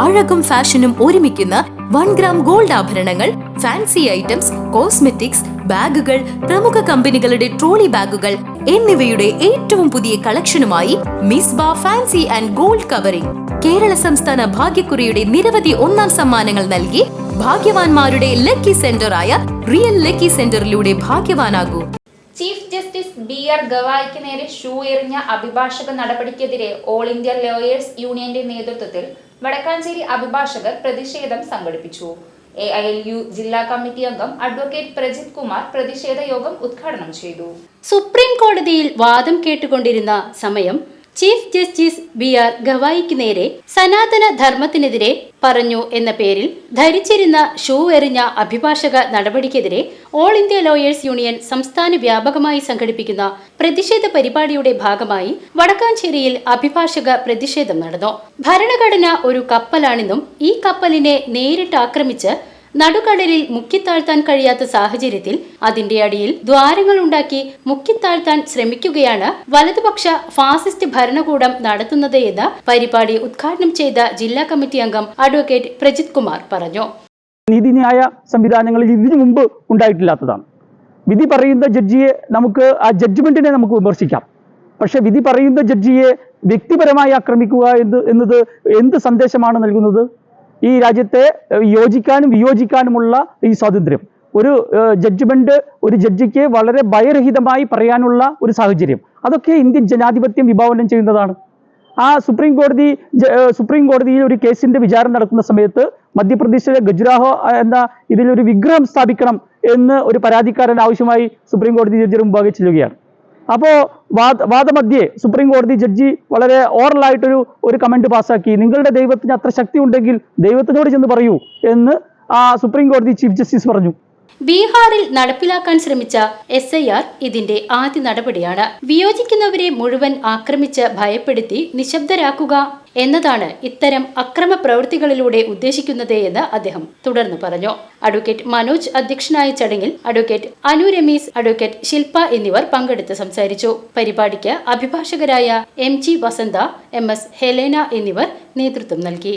അഴകും ഫാഷനും ഒരുമിക്കുന്ന one gram gold ആഭരണങ്ങൾ ഫാൻസി ഐറ്റംസ് കോസ്മെറ്റിക്സ് ബാഗുകൾ പ്രമുഖ കമ്പനികളുടെ ട്രോളി ബാഗുകൾ എന്നിവയുടെ ഏറ്റവും പുതിയ കളക്ഷനുമായി മിസ് ബാ fancy and gold covering. Kerala സംസ്ഥാന ഭാഗ്യക്കുറിയുടെ നിരവധി ഒന്നാം സമ്മാനങ്ങൾ നൽകി ഭാഗ്യവാന്മാരുടെ ലക്കി സെന്ററായ റിയൽ ലക്കി സെന്ററിലൂടെ ഭാഗ്യവാനാകൂ. ചീഫ് ജസ്റ്റിസ് ബി ആർ ഗവായിക്ക് നേരെ ഷൂ എറിഞ്ഞ അഭിഭാഷക നടപടിക്കെതിരെ ഓൾ ഇന്ത്യ ലോയേഴ്സ് യൂണിയന്റെ നേതൃത്വത്തിൽ വടക്കാഞ്ചേരി അഭിഭാഷകർ പ്രതിഷേധം സംഘടിപ്പിച്ചു. എ ഐ എൽ യു ജില്ലാ കമ്മിറ്റി അംഗം അഡ്വക്കേറ്റ് പ്രജിത് കുമാർ പ്രതിഷേധ യോഗം ഉദ്ഘാടനം ചെയ്തു. സുപ്രീം കോടതിയിൽ വാദം കേട്ടുകൊണ്ടിരുന്ന സമയം ചീഫ് ജസ്റ്റിസ് ബി ആർ ഗവായിക്ക് നേരെ സനാതന ധർമ്മത്തിനെതിരെ പറഞ്ഞു എന്ന പേരിൽ ധരിച്ചിരുന്ന ഷൂ എറിഞ്ഞ അഭിഭാഷക നടപടിക്കെതിരെ ഓൾ ഇന്ത്യ ലോയേഴ്സ് യൂണിയൻ സംസ്ഥാന വ്യാപകമായി സംഘടിപ്പിക്കുന്ന പ്രതിഷേധ പരിപാടിയുടെ ഭാഗമായി വടക്കാഞ്ചേരിയിൽ അഭിഭാഷക പ്രതിഷേധം നടന്നു. ഭരണഘടന ഒരു കപ്പലാണെന്നും ഈ കപ്പലിനെ നേരിട്ട് ആക്രമിച്ച് നടുക്കടലിൽ മുക്കിത്താഴ്ത്താൻ കഴിയാത്ത സാഹചര്യത്തിൽ അതിന്റെ അടിയിൽ ദ്വാരങ്ങൾ ഉണ്ടാക്കി മുക്കിത്താഴ്ത്താൻ ശ്രമിക്കുകയാണ് വലതുപക്ഷ ഫാസിസ്റ്റ് ഭരണകൂടം നടത്തുന്നത് എന്ന് പരിപാടി ഉദ്ഘാടനം ചെയ്ത ജില്ലാ കമ്മിറ്റി അംഗം അഡ്വക്കേറ്റ് പ്രജിത് കുമാർ പറഞ്ഞു. നീതിന്യായ സംവിധാനങ്ങളിൽ ഇതിനു മുമ്പ് ഉണ്ടായിട്ടില്ലാത്തതാണ്. വിധി പറയുന്ന ജഡ്ജിയെ നമുക്ക് ആ ജഡ്ജ്മെന്റിനെ നമുക്ക് വിമർശിക്കാം. പക്ഷെ വിധി പറയുന്ന ജഡ്ജിയെ വ്യക്തിപരമായി ആക്രമിക്കുക എന്ന് എന്നത് എന്ത് സന്ദേശമാണ് നൽകുന്നത്? ഈ രാജ്യത്തെ യോജിക്കാനും വിയോജിക്കാനുമുള്ള ഈ സ്വാതന്ത്ര്യം. ഒരു ജഡ്ജ്മെന്റ് ഒരു ജഡ്ജിക്ക് വളരെ ഭയരഹിതമായി പറയാനുള്ള ഒരു സാഹചര്യം. അതൊക്കെ ഇന്ത്യൻ ജനാധിപത്യം വിഭാവനം ചെയ്യുന്നതാണ്. ആ സുപ്രീം കോടതി സുപ്രീം കോടതിയിൽ ഒരു കേസിന്റെ വിചാരണ നടക്കുന്ന സമയത്ത് മധ്യപ്രദേശിലെ ഗജുരാഹോ എന്ന ഇതിലൊരു വിഗ്രഹം സ്ഥാപിക്കണം എന്ന് ഒരു പരാതിക്കാരൻ ആവശ്യമായി സുപ്രീം കോടതി ജഡ്ജിയുടെ മുമ്പാകെ ചെല്ലുകയാണ്. അപ്പോൾ വാദമധ്യേ സുപ്രീം കോടതി ജഡ്ജി വളരെ ഓറലായിട്ടൊരു ഒരു കമന്റ് പാസ്സാക്കി. നിങ്ങളുടെ ദൈവത്തിന് അത്ര ശക്തി ഉണ്ടെങ്കിൽ ദൈവത്തിനോട് ചെന്ന് പറയൂ എന്ന് ആ സുപ്രീം കോടതി ചീഫ് ജസ്റ്റിസ് പറഞ്ഞു. ബീഹാറിൽ നടപ്പിലാക്കാൻ ശ്രമിച്ച എസ് ഐ ആർ ഇതിന്റെ ആദ്യ നടപടിയാണ്. വിയോജിക്കുന്നവരെ മുഴുവൻ ആക്രമിച്ച് ഭയപ്പെടുത്തി നിശബ്ദരാക്കുക എന്നതാണ് ഇത്തരം അക്രമ പ്രവൃത്തികളിലൂടെ ഉദ്ദേശിക്കുന്നത് എന്ന് അദ്ദേഹം തുടർന്ന് പറഞ്ഞു. അഡ്വക്കേറ്റ് മനോജ് അധ്യക്ഷനായ ചടങ്ങിൽ അഡ്വക്കേറ്റ് അനു രമീസ് അഡ്വക്കേറ്റ് ശില്പ എന്നിവർ പങ്കെടുത്ത് സംസാരിച്ചു. പരിപാടിക്ക് അഭിഭാഷകരായ M G Vasantha M S Helena എന്നിവർ നേതൃത്വം നൽകി.